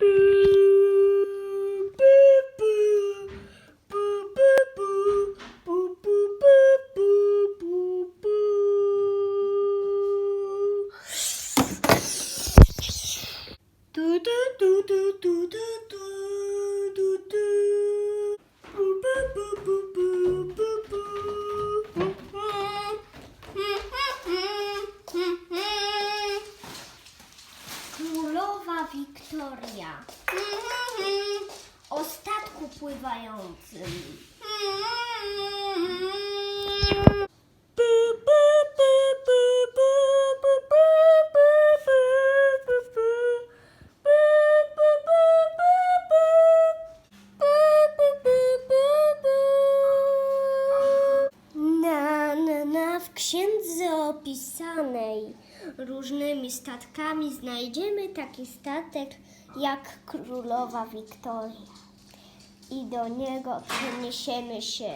Boop. Różnymi statkami znajdziemy taki statek jak Królowa Wiktoria. I do niego przeniesiemy się.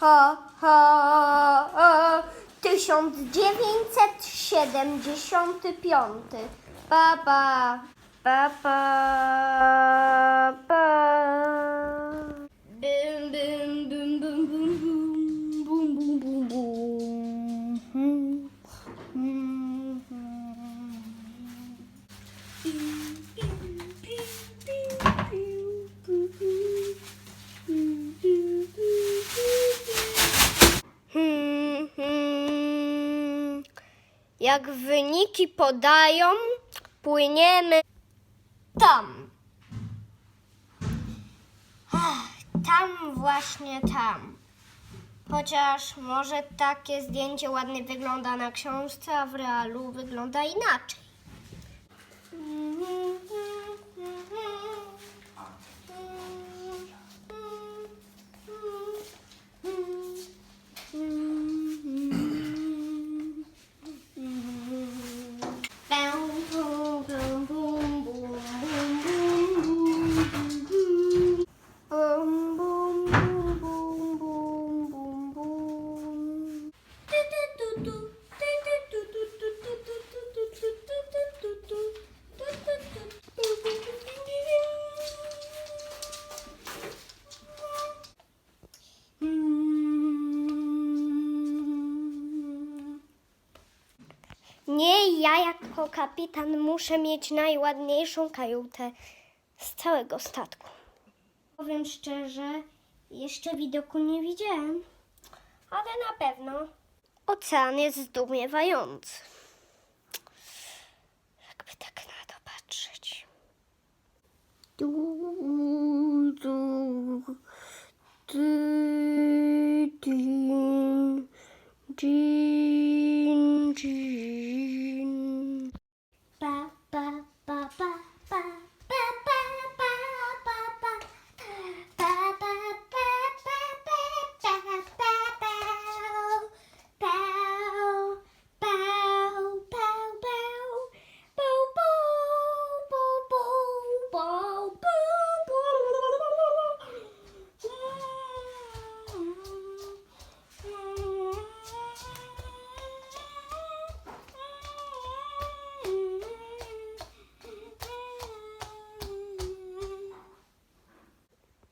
Ha, ha, ha. 1975. Ba, ba, Jak wyniki podają, płyniemy tam. Tam, właśnie tam. Chociaż może takie zdjęcie ładnie wygląda na książce, a w realu wygląda inaczej. Nie, ja jako kapitan muszę mieć najładniejszą kajutę z całego statku. Powiem szczerze, jeszcze widoku nie widziałem, ale na pewno ocean jest zdumiewający.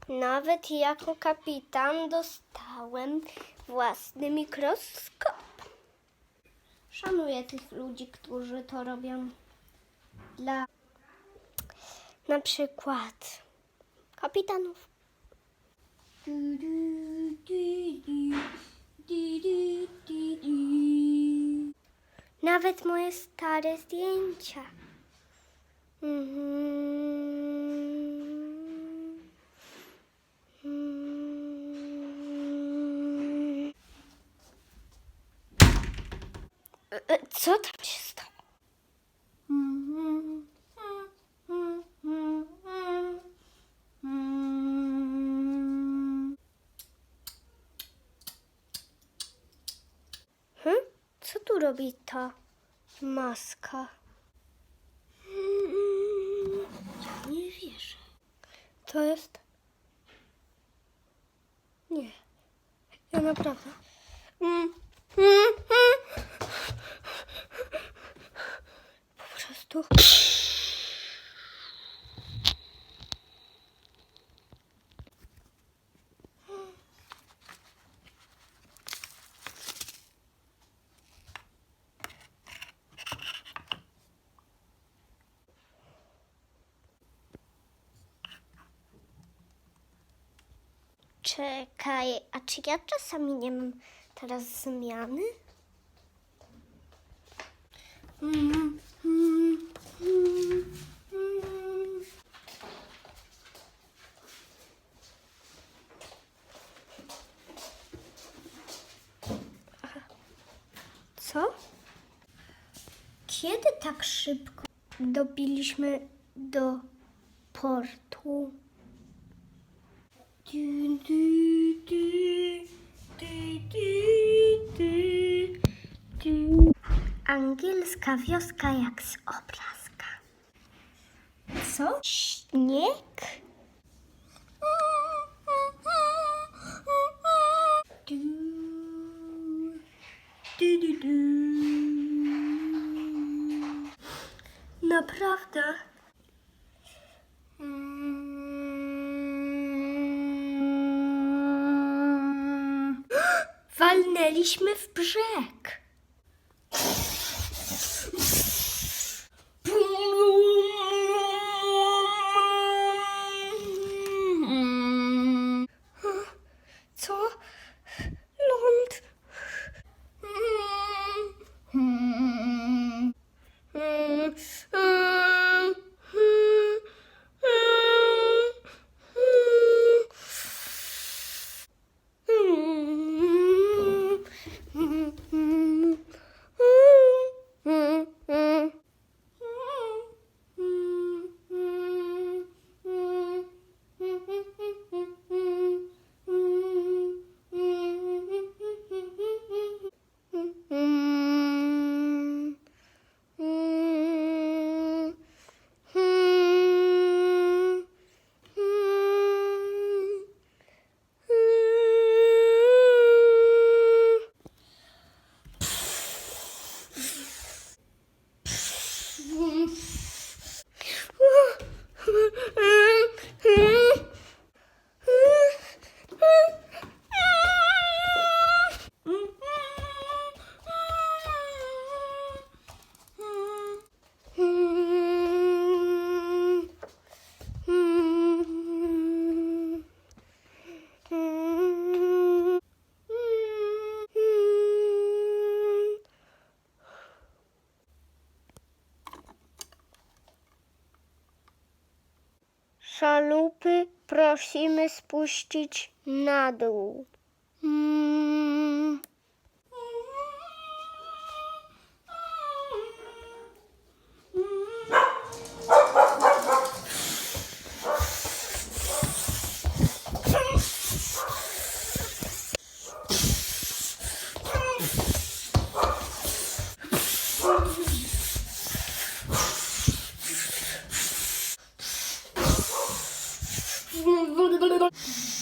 Nawet jako kapitan dostałem własny mikroskop. Szanuję tych ludzi, którzy to robią dla na przykład kapitanów. Nawet moje stare zdjęcia. Mhm. Co tam się stało? Hm? Co tu robi ta maska? Ja nie wierzę. To jest. Nie. Ja naprawdę. Mm, mm, mm. Prostu. Czekaj, a czy ja czasami nie mam teraz zmiany? Mm, mm, mm, mm. Aha. Co? Kiedy tak szybko dobiliśmy do portu? Du, du, du, du, du, du, du. Angielska wioska jak z obrazka. Co? Śnieg? Du, du, du, du. Naprawdę? Walnęliśmy w brzeg. Szalupy prosimy spuścić na Vous entendez dans les dents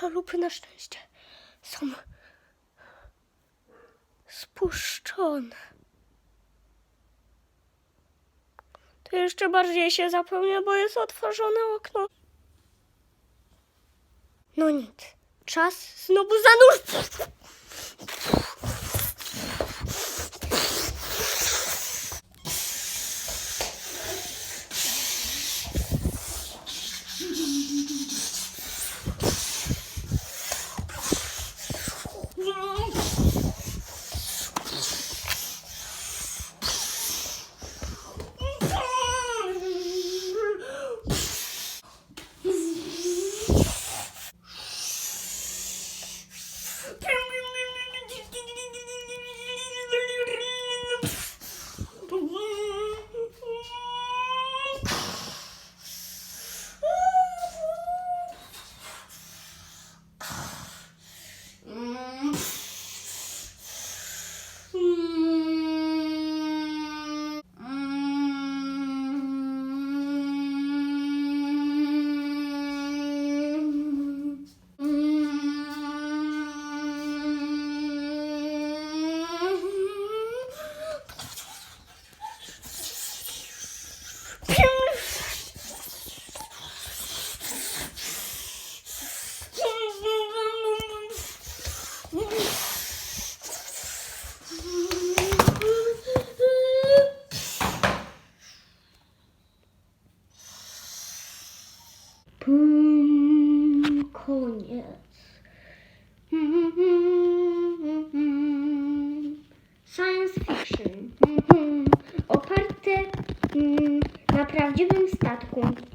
szalupy na szczęście są spuszczone. To jeszcze bardziej się zapełnia, bo jest otworzone okno. No nic. Czas znowu zanurz. de um status com